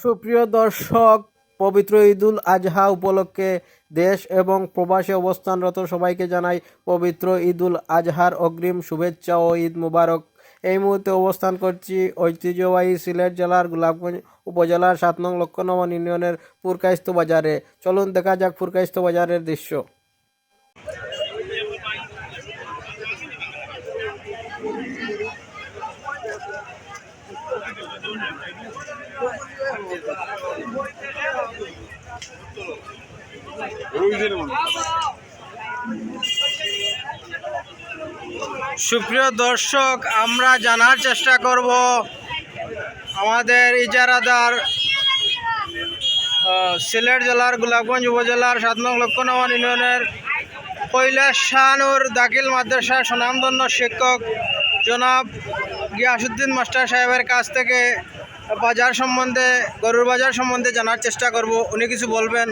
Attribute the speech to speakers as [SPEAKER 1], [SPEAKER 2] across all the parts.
[SPEAKER 1] সুপ্রিয় দর্শক, পবিত্র ঈদুল আজহা উপলক্ষে দেশ এবং প্রবাসে অবস্থানরত সবাইকে জানাই পবিত্র ঈদুল আজহার অগ্রিম শুভেচ্ছা ও ঈদ মুবারক। এই মুহূর্তে অবস্থান করছি ঐতিহ্যবাহী সিলেট জেলার গোলাপগঞ্জ উপজেলার সাত নং লক্ষণমন ইউনিয়নের পুরকাইস্ত বাজারে। চলুন দেখা যাক পুরকাইস্ত বাজারের দৃশ্য। সুপ্রিয় দর্শক, আমরা জানার চেষ্টা করব আমাদের ইজারাদার সিলেট জেলার গোলাপগঞ্জ উপজেলার সাত নং লক্ষণমান ইউনিয়নের কৈলাস শাহানুর দাখিল মাদ্রাসার সুনামধন্য শিক্ষক জনাব গিয়াসুদ্দিন মাস্টার সাহেবের কাছ থেকে বাজার সম্বন্ধে, গরুর বাজার সম্বন্ধে জানার চেষ্টা করব। উনি কিছু বলবেন?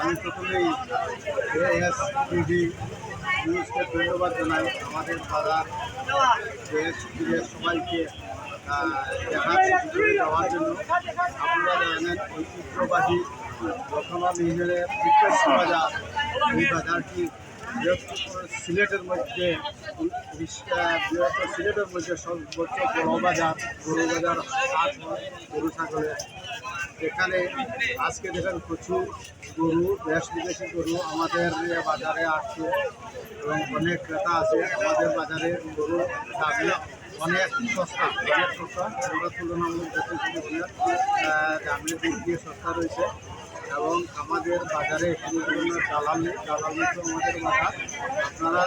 [SPEAKER 2] আমি প্রথমেই এএস টিভি নিউজকে ধন্যবাদ জানাই। আমাদের বাজার দেশ বিদেশ সবাইকে জন্য বাজার এই বাজারটি সিলেটের মধ্যে সিলেটের মধ্যে সর্বোচ্চ বড় বাজার গরু বাজার হাট গরু ছাগলের এখানে আজকে দেখেন প্রচুর গরু দেশ বিদেশি গরু আমাদের বাজারে আসছে এবং অনেক ক্রেতা আছে আমাদের বাজারে গরু দামে অনেক সস্তা অনেক সস্তা, আমরা তুলনামূলক অনেক দিক সস্তা রয়েছে। এবং আমাদের বাজারে কোনো ধরনের দালাল নেই, দালাল আমাদের বাজার। আপনারা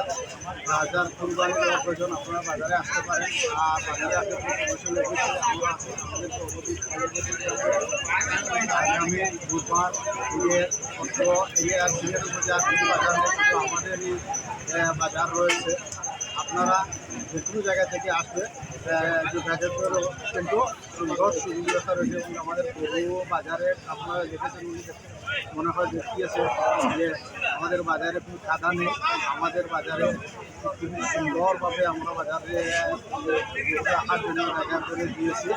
[SPEAKER 2] বাজার কোরবানি দেওয়ার প্রয়োজন আপনারা বাজারে আসতে পারেন। আর বাজারে আসতে আগামী বুধবার এর অত এরিয়ার সিলেটের মধ্যে আর বাজার নেই আমাদেরই বাজার রয়েছে। আপনারা যে কোনো জায়গা থেকে আসবে কিন্তু সুন্দর সুবিধা রয়েছে এবং আমাদের গরু বাজারে আপনারা দেখেছেন মনে হয় দেখিয়েছে যে আমাদের বাজারে কোনো খাদা নেই আমাদের বাজারে খুবই সুন্দরভাবে আমরা বাজারে রাখার জন্য জায়গা করে দিয়েছি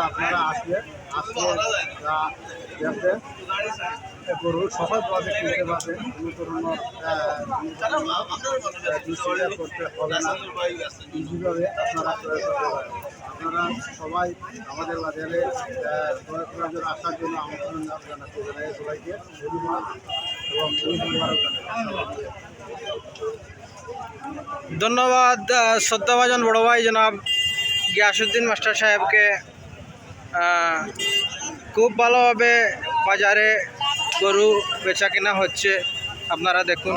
[SPEAKER 2] আপনারা আসবে যাতে গরু করতে হবে না। আপনারা সবাই আমাদের বাজারে আসার জন্য আমন্ত্রণ জানাই সবাইকে। ধন্যবাদ
[SPEAKER 1] শ্রদ্ধাভাজন বড় ভাই জনাব গিয়াসুদ্দিন মাস্টার সাহেবকে। খুব ভালোভাবে বাজারে গরু বেচা কেনা হচ্ছে আপনারা দেখুন।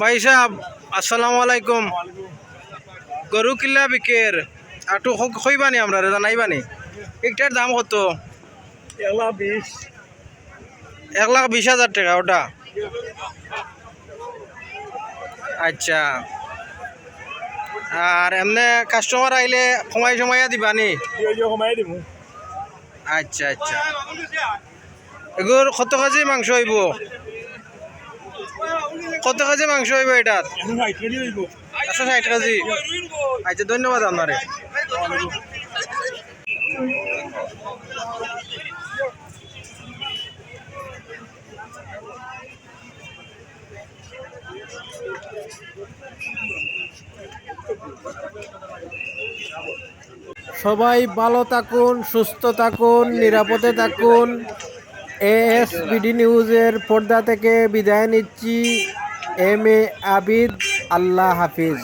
[SPEAKER 1] ভাই সাহেব আসসালামু আলাইকুম। গরু কিল্লা বিকের আটু খইবানি আমরা জানাইবানি একটার দাম কত?
[SPEAKER 2] এলা বিশ।
[SPEAKER 1] এক লাখ বিশ হাজার টাকা ওটা? আচ্ছা। আর এমনি কাস্টমার আইলে সময় সময় দিবানি?
[SPEAKER 2] কমাই দিব।
[SPEAKER 1] আচ্ছা আচ্ছা। এগুর কত কেজি মাংস হইব? কত কেজি মাংস হইব এটার একশো ষাট কেজি। আচ্ছা ধন্যবাদ আপনারে।
[SPEAKER 3] সবাই ভালো থাকুন, সুস্থ থাকুন, নিরাপদে থাকুন। এএসবিডি নিউজের পর্দা থেকে বিদায় নিচ্ছি। এম এ আবিদ আল্লাহ হাফিজ।